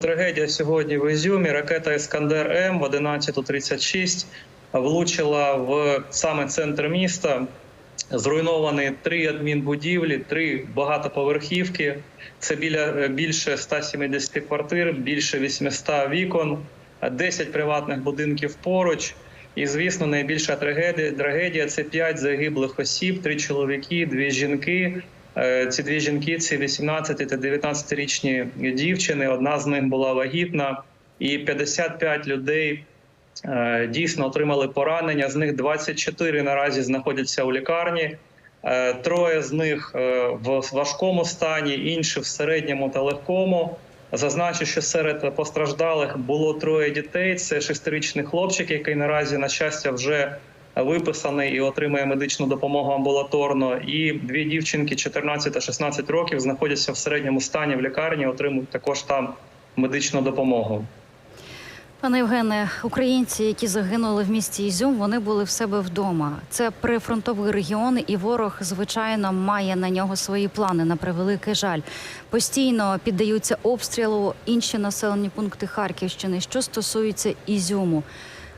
Трагедія сьогодні в Ізюмі. Ракета Іскандер М в 11.36 влучила в саме центр міста. Зруйновані три адмінбудівлі, три багатоповерхівки. Це біля більше 170 квартир, більше 800 вікон, 10 приватних будинків поруч. І, звісно, найбільша трагедія трагедія це 5 загиблих осіб, три чоловіки, дві жінки. Е, Ці дві жінки це 18 та 19-річні дівчини. Одна з них була вагітна, і 55 людей е, дійсно отримали поранення. З них 24 наразі знаходяться у лікарні. Е, Троє з них в важкому стані, інші в середньому та легкому. Зазначу, що серед постраждалих було троє дітей. Це шестирічний хлопчик, який наразі, на щастя, вже виписаний і отримує медичну допомогу амбулаторно. І дві дівчинки 14 та 16 років знаходяться в середньому стані в лікарні, отримують також там медичну допомогу. Пане Євгене, українці, які загинули в місті Ізюм, вони були в себе вдома. Це прифронтовий регіон, і ворог, звичайно, має на нього свої плани. На превеликий жаль, постійно піддаються обстрілу інші населені пункти Харківщини. Що стосується Ізюму,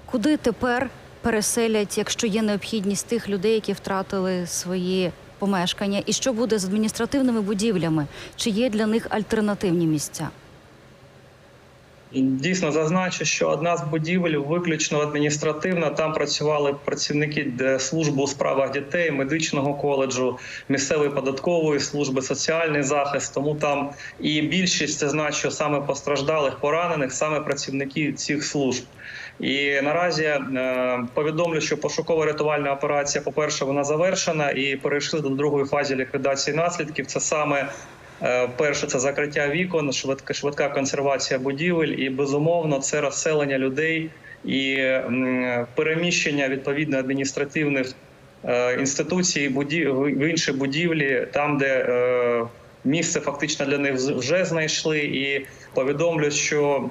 куди тепер переселять, якщо є необхідність тих людей, які втратили свої помешкання, і що буде з адміністративними будівлями? Чи є для них альтернативні місця? Дійсно зазначу, що одна з будівель виключно адміністративна. Там працювали працівники служби у справах дітей, медичного коледжу, місцевої податкової служби, соціальний захист. Тому там і більшість зазначу саме постраждалих, поранених, саме працівники цих служб. І наразі е, повідомлю, що пошуково-рятувальна операція, по перше, вона завершена і перейшли до другої фази ліквідації наслідків. Це саме Е, Перше це закриття вікон, швидка швидка консервація будівель, і безумовно це розселення людей і переміщення відповідно адміністративних е, інституцій будів в інші будівлі, там де місце фактично для них вже знайшли. І повідомлю, що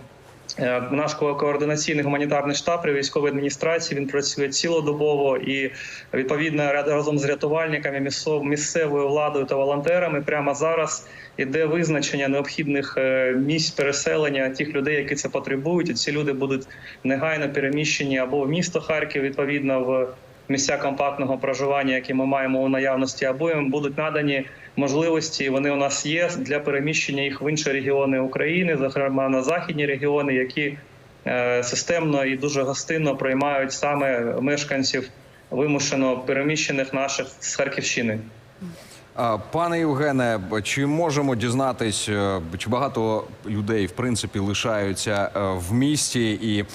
Наш координаційний гуманітарний штаб при військовій адміністрації він працює цілодобово і відповідно разом з рятувальниками, місцев- місцевою владою та волонтерами. Прямо зараз іде визначення необхідних е, місць переселення тих людей, які це потребують. І ці люди будуть негайно переміщені або в місто Харків, відповідно в місця компактного проживання, які ми маємо у наявності, або будуть надані можливості. Вони у нас є для переміщення їх в інші регіони України, зокрема на західні регіони, які е, системно і дуже гостинно приймають саме мешканців вимушено переміщених наших з Харківщини. Пане Євгене, чи можемо дізнатись, е, чи багато людей в принципі лишаються е, в місті, і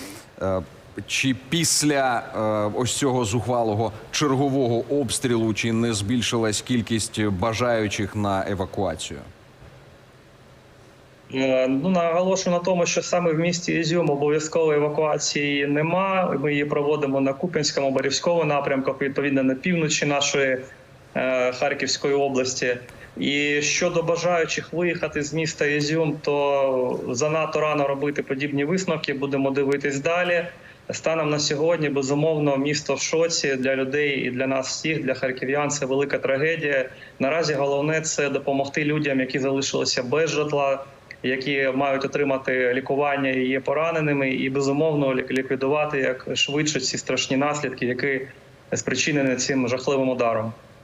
чи після е, ось цього зухвалого чергового обстрілу чи не збільшилась кількість бажаючих на евакуацію? Е, Ну наголошую на тому, що саме в місті Ізюм обов'язкової евакуації нема. Ми її проводимо на Куп'янському, Борівському напрямку, відповідно на півночі нашої е, Харківської області. І щодо бажаючих виїхати з міста Ізюм, то занадто рано робити подібні висновки. Будемо дивитись далі. Станом на сьогодні, безумовно, місто в шоці для людей і для нас всіх, для харків'ян. Це велика трагедія. Наразі головне це допомогти людям, які залишилися без житла, які мають отримати лікування і є пораненими, і безумовно лік- ліквідувати як швидше ці страшні наслідки, які спричинені цим жахливим ударом.